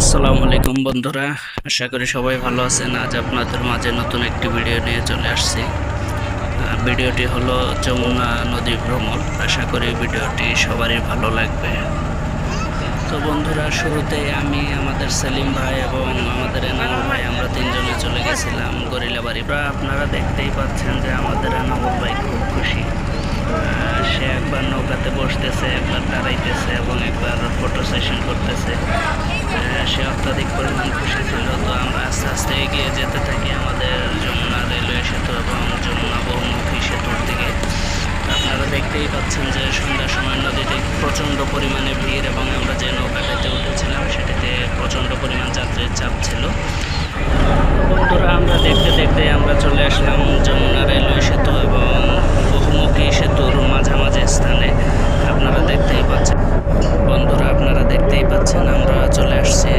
আসসালামু আলাইকুম বন্ধুরা, আশা করি সবাই ভালো আছেন। আজ আপনাদের মাঝে নতুন একটি ভিডিও নিয়ে চলে আসছি। ভিডিওটি হলো যমুনা নদী ভ্রমণ। আশা করি ভিডিওটি সবারই ভালো লাগবে। তো বন্ধুরা শুরুতে আমি, আমাদের সেলিম ভাই এবং আমাদের এনামুল ভাই, আমরা তিনজনে চলে গেছিলাম গরিলা বাড়ি বা আপনারা দেখতেই পাচ্ছেন যে আমাদের এনামুল ভাই খুব খুশি আহ, সে একবার নৌকাতে বসতেছে, একবার দাঁড়াইতেছে এবং একবার ফটো সেশন করতেছে। সে অত্যাধিক পরিমাণ খুশি ছিল। তো আমরা আস্তে আস্তে এগিয়ে যেতে থাকি আমাদের যমুনা রেলওয়ে সেতু এবং যমুনা বহুমুখী সেতুর দিকে। আপনারা দেখতেই পাচ্ছেন যে সন্ধ্যার সময় নদীতে প্রচণ্ড পরিমাণে ভিড় এবং আমরা যে নৌকাটাতে উঠেছিলাম, সেটিতে প্রচণ্ড পরিমাণ যাত্রীর চাপ ছিল। বন্ধুরা, আমরা দেখতে দেখতে আমরা চলে আসলাম পাচ্ছেন আমরা চলে আসছি